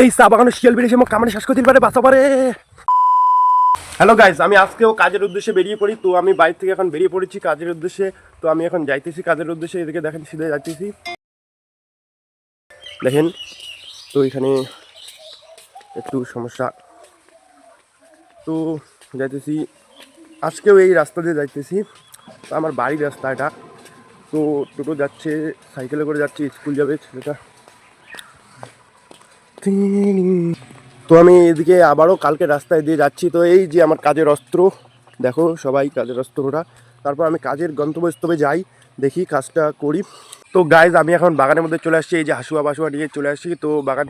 এই চা বাগানে শিয়াল বেরিয়েছে, মোক কামড়ে শেষ করে দিতে পারে বাঁচা পারে। হ্যালো গাইজ আমি আজকেও কাজের উদ্দেশ্যে বেরিয়ে পড়ি, তো আমি বাইরে থেকে এখন বেরিয়ে পড়েছি কাজের উদ্দেশ্যে, তো আমি এখন যাইতেছি কাজের উদ্দেশ্যে, এদিকে দেখেন সিধে যাইতেছি। দেখেন, তো এখানে একটু সমস্যা। তো যাইতেছি, আজকেও এই রাস্তা দিয়ে যাইতেছি আমার বাড়ির রাস্তা এটা। তো টোটো যাচ্ছে, সাইকেলে করে যাচ্ছে, স্কুল যাবে ছেলেটা। তো আমি এদিকে আবারও কালকে রাস্তায় দিয়ে যাচ্ছি। তো এই যে আমার কাজের অস্ত্র, দেখো সবাই কাজের অস্ত্রটা। তারপর আমি কাজের গন্তব্যস্থলে যাই, দেখি কাজটা করি। তো গাইজ আমি এখন বাগানের মধ্যে চলে আসছি, এই যে হাসুয়া বাসুয়া নিয়ে চলে আসছি। তো বাগান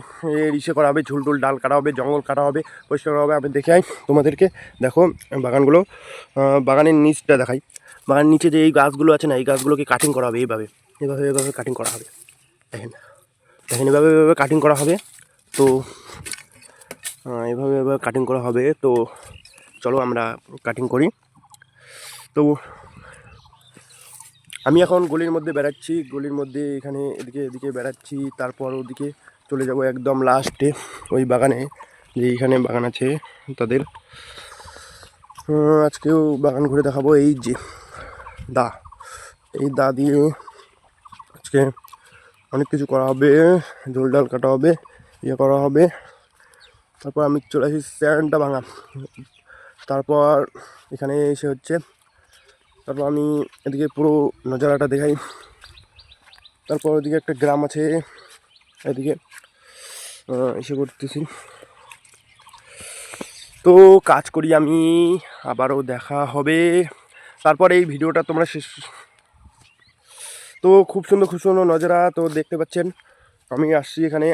ইসে করা হবে ঝুলটুল ডাল কাটা হবে, জঙ্গল কাটা হবে, পরিষ্কার করা হবে। আমি দেখে আই তোমাদেরকে, দেখো বাগানগুলো বাগানের নিচটা দেখাই। বাগানের নিচে যে এই গাছগুলো আছে না, এই গাছগুলোকে কাটিং করা হবে এইভাবে। এভাবে এইভাবে কাটিং করা হবে। দেখেন। দেখেন এভাবে এভাবে কাটিং করা হবে। তো এভাবে এভাবে কাটিং করা হবে। তো চলো আমরা কাটিং করি। তো আমি এখন গলির মধ্যে বেড়াচ্ছি। গলির মধ্যে এখানে এদিকে এদিকে বেড়াচ্ছি। তারপর ওদিকে চলে যাব একদম লাস্টে ওই বাগানে, যে এইখানে বাগান আছে তাদের। আজকেও বাগান ঘুরে দেখাবো। এই যে দা, এই দা দিয়ে আজকে অনেক কিছু করা হবে। ঝোল ডাল কাটা হবে। ইয়ে করা হবে। তারপর আমি চলে আসি স্যান্ডটা ভাঙা। তারপর এখানে এসে হচ্ছে, তারপর আমি এদিকে পুরো নজারাটা দেখাই। তারপর ওদিকে একটা গ্রাম আছে, এদিকে এসে করতেছি তো কাজ করি আমি, আবারও দেখা হবে। তারপর এই ভিডিওটা তোমরা শেষ, তো খুব সুন্দর খুব সুন্দর নজরা তো দেখতে পাচ্ছেন। আমি আসছি এখানে।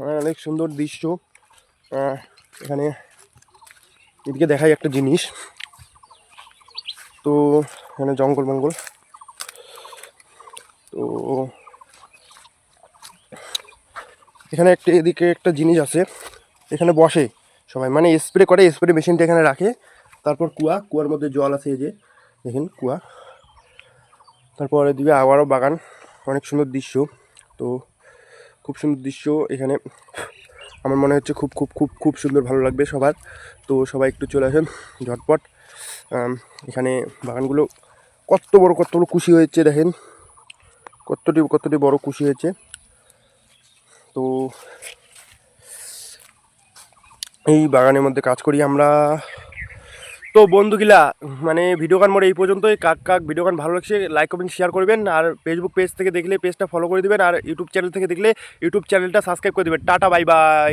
অনেক সুন্দর দৃশ্য। এখানে এদিকে দেখাই একটা জিনিস। তো, এখানে জঙ্গল মঙ্গল। তো, এখানে একটা এদিকে একটা জিনিস আছে। এখানে বসে সবাই। মানে স্প্রে করে স্প্রে মেশিনটা এখানে রাখে। তারপর কুয়া, কুয়ার মধ্যে জল আছে যে। দেখেন কুয়া। তারপর এদিকে আবারও বাগান। অনেক সুন্দর দৃশ্য। তো খুব সুন্দর দৃশ্য এখানে। আমার মনে হচ্ছে খুব খুব খুব খুব সুন্দর ভালো লাগবে সবার। তো সবাই একটু চলে আসেন, ঝটপট। এখানে বাগানগুলো কত বড় কত বড় খুশি হয়েছে, দেখেন। কতটি কতটি বড় খুশি হয়েছে। তো এই বাগানের মধ্যে কাজ করি আমরা। তো বন্ধুগুলা মানে ভিডিও গান মোড়ে এই পর্যন্তই। কাক কাক ভিডিও গান ভালো লাগছে লাইক কমেন্ট শেয়ার করবেন। আর ফেসবুক পেজ থেকে দেখলে পেজটা ফলো করে দেবেন। আর ইউটিউব চ্যানেল থেকে দেখলে ইউটিউব চ্যানেলটা সাবস্ক্রাইব করে দেবেন। Tata bye bye